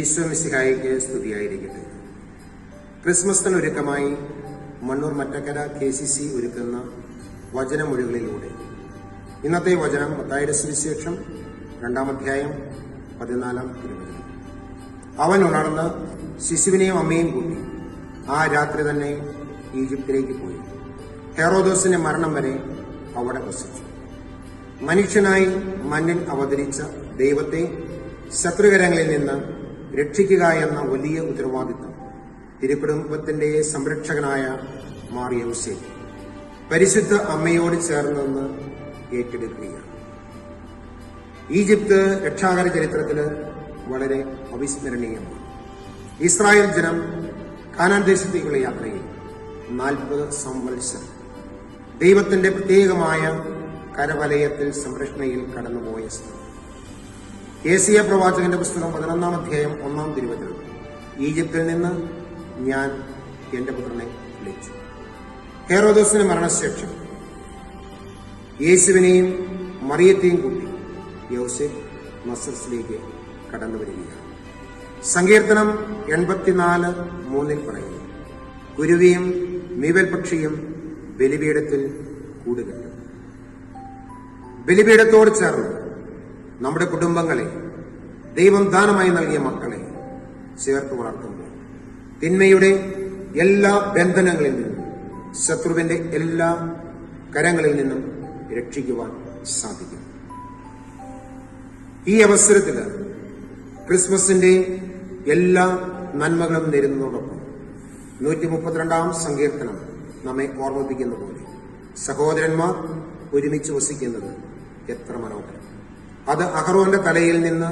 ഈശോ മിശിഹായിക്ക് സ്തുതിയായിരിക്കട്ടെ. ക്രിസ്മസിന് ഒരുക്കമായി Mannoor Mattakkara K C C ഒരുക്കുന്ന വചനമൊഴികളിലൂടെ. ഇന്നത്തെ വചനം മത്തായുടെ സുവിശേഷം രണ്ടാം അധ്യായം പതിനാലാം തിരുവചനം. അവൻ ഉണർന്ന് ശിശുവിനെയും അമ്മയും കൂട്ടി ആ രാത്രി തന്നെ ഈജിപ്തിലേക്ക് പോയി. ഹെറോദോസിന്റെ മരണം വരെ അവിടെ വസിച്ചു. മനുഷ്യനായി മണ്ണിൽ അവതരിച്ച ദൈവത്തെ ശത്രുകരങ്ങളിൽ നിന്ന് രക്ഷിക്കുക എന്ന വലിയ ഉത്തരവാദിത്തം തിരുക്കുടുംബത്തിന്റെ സംരക്ഷകനായ മാറിയൗസേ പരിശുദ്ധ അമ്മയോട് ചേർന്നെന്ന് ഏറ്റെടുക്കുകയാണ്. ഈജിപ്ത് രക്ഷാകര ചരിത്രത്തിൽ വളരെ അവിസ്മരണീയമാണ്. ഇസ്രായേൽ ജനം കാനാൻ ദേശത്തേക്കുള്ള യാത്രയിൽ നാൽപ്പത് സംവത്സരം ദൈവത്തിന്റെ പ്രത്യേകമായ കരവലയത്തിൽ സംരക്ഷണയിൽ കടന്നുപോയ സ്ഥലം. ഏസിയ പ്രവാചകന്റെ പുസ്തകം പതിനൊന്നാം അധ്യായം ഒന്നാം തിരുവചനം. ഈജിപ്തിൽ നിന്ന് ഞാൻ എന്റെ പുത്രനെ വിളിച്ചു. ഹേറോദോസിന് മരണശേഷം യേശുവിനെയും മറിയത്തെയും കൂട്ടി യോസെഫ് മസസിലേക്ക് കടന്നു വരികയാണ്. സങ്കീർത്തനം എൺപത്തിനാല് മൂന്നിൽ പറയുന്നു കുരുവിയും മീവൽ പക്ഷിയും ബലിപീഠത്തിൽ കൂടുകയാണ്. ബലിപീഠത്തോട് ചേർന്ന് നമ്മുടെ കുടുംബങ്ങളെ ദൈവം ദാനമായി നൽകിയ മക്കളെ ചേർത്ത് വളർത്തുമ്പോൾ തിന്മയുടെ എല്ലാ ബന്ധനങ്ങളിൽ നിന്നും ശത്രുവിന്റെ എല്ലാ കരങ്ങളിൽ നിന്നും രക്ഷിക്കുവാൻ സാധിക്കും. ഈ അവസരത്തിൽ ക്രിസ്മസിന്റെ എല്ലാ നന്മകളും നേരുന്നതോടൊപ്പം നൂറ്റി മുപ്പത്തിരണ്ടാം സങ്കീർത്തനം നമ്മെ ഓർമ്മിപ്പിക്കുന്ന പോലെ സഹോദരന്മാർ ഒരുമിച്ച് വസിക്കുന്നത് എത്ര മനോഹരം. അത് അഹറോന്റെ തലയിൽ നിന്ന്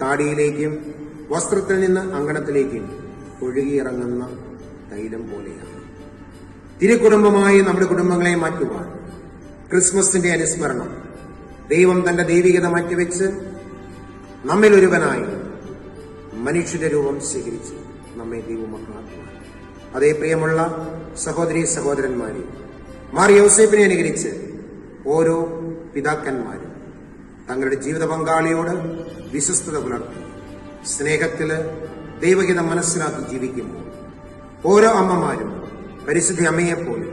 താടിയിലേക്കും വസ്ത്രത്തിൽ നിന്ന് അങ്കണത്തിലേക്കും ഒഴുകിയിറങ്ങുന്ന തൈലം പോലെയാണ്. തിരുക്കുടുംബമായി നമ്മുടെ കുടുംബങ്ങളെ മാറ്റുവാൻ ക്രിസ്മസിന്റെ അനുസ്മരണം ദൈവം തന്റെ ദൈവികത മാറ്റിവെച്ച് നമ്മിൽ ഒരുവനായി മനുഷ്യന്റെ രൂപം സ്വീകരിച്ച് നമ്മെ ദൈവമക്കളാക്കുവാൻ അതേ പ്രിയമുള്ള സഹോദരി സഹോദരന്മാരെ മാറി യോസേപ്പിനെ അനുകരിച്ച് ഓരോ പിതാക്കന്മാരും തങ്ങളുടെ ജീവിത പങ്കാളിയോട് വിശ്വസ്തത പുലർത്തി. സ്നേഹത്തിൽ ദൈവഹിതം മനസ്സിലാക്കി ജീവിക്കുമ്പോൾ ഓരോ അമ്മമാരും പരിശുദ്ധി അമ്മയെപ്പോലെ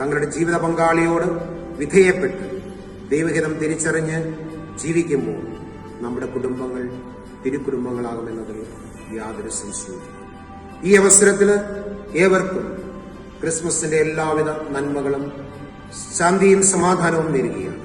തങ്ങളുടെ ജീവിത പങ്കാളിയോട് വിധേയപ്പെട്ട് ദൈവഹിതം തിരിച്ചറിഞ്ഞ് ജീവിക്കുമ്പോൾ നമ്മുടെ കുടുംബങ്ങൾ തിരുക്കുടുംബങ്ങളാകുമെന്നതിൽ യാതൊരു സംശയവും ഈ അവസരത്തിൽ ഏവർക്കും ക്രിസ്മസിന്റെ എല്ലാവിധ നന്മകളും ശാന്തിയും സമാധാനവും നേരുകയാണ്.